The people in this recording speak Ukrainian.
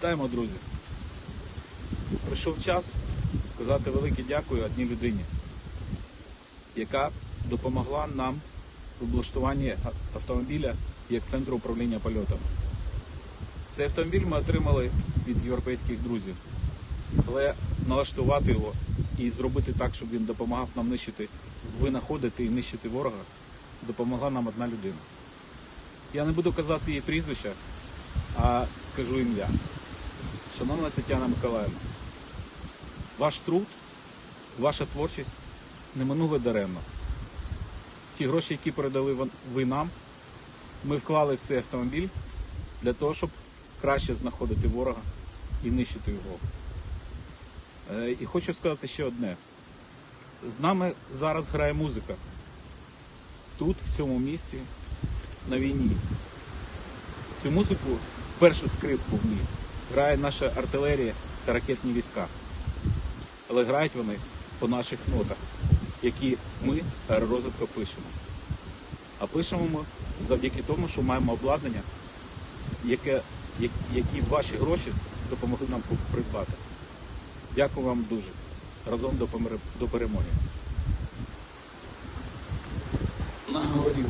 Вітаємо, друзі. Прийшов час сказати велике дякую одній людині, яка допомогла нам в облаштуванні автомобіля як центру управління польотами. Цей автомобіль ми отримали від європейських друзів, але налаштувати його і зробити так, щоб він допомагав нам нищити, винаходити і нищити ворога, допомогла нам одна людина. Я не буду казати її прізвища, а скажу ім'я. Шановна Тетяна Миколаївна, ваш труд, ваша творчість не минули даремно. Ті гроші, які передали ви нам, ми вклали в цей автомобіль для того, щоб краще знаходити ворога і нищити його. Е, І хочу сказати ще одне. З нами зараз грає музика. Тут, в цьому місці, на війні. Цю музику, першу скрипку в ній, грає наша артилерія та ракетні війська. Але грають вони по наших нотах, які ми аеророзвитка пишемо. А пишемо ми завдяки тому, що маємо обладнання, яке, які ваші гроші допомогли нам придбати. Дякую вам дуже. Разом до перемоги. Наговорив.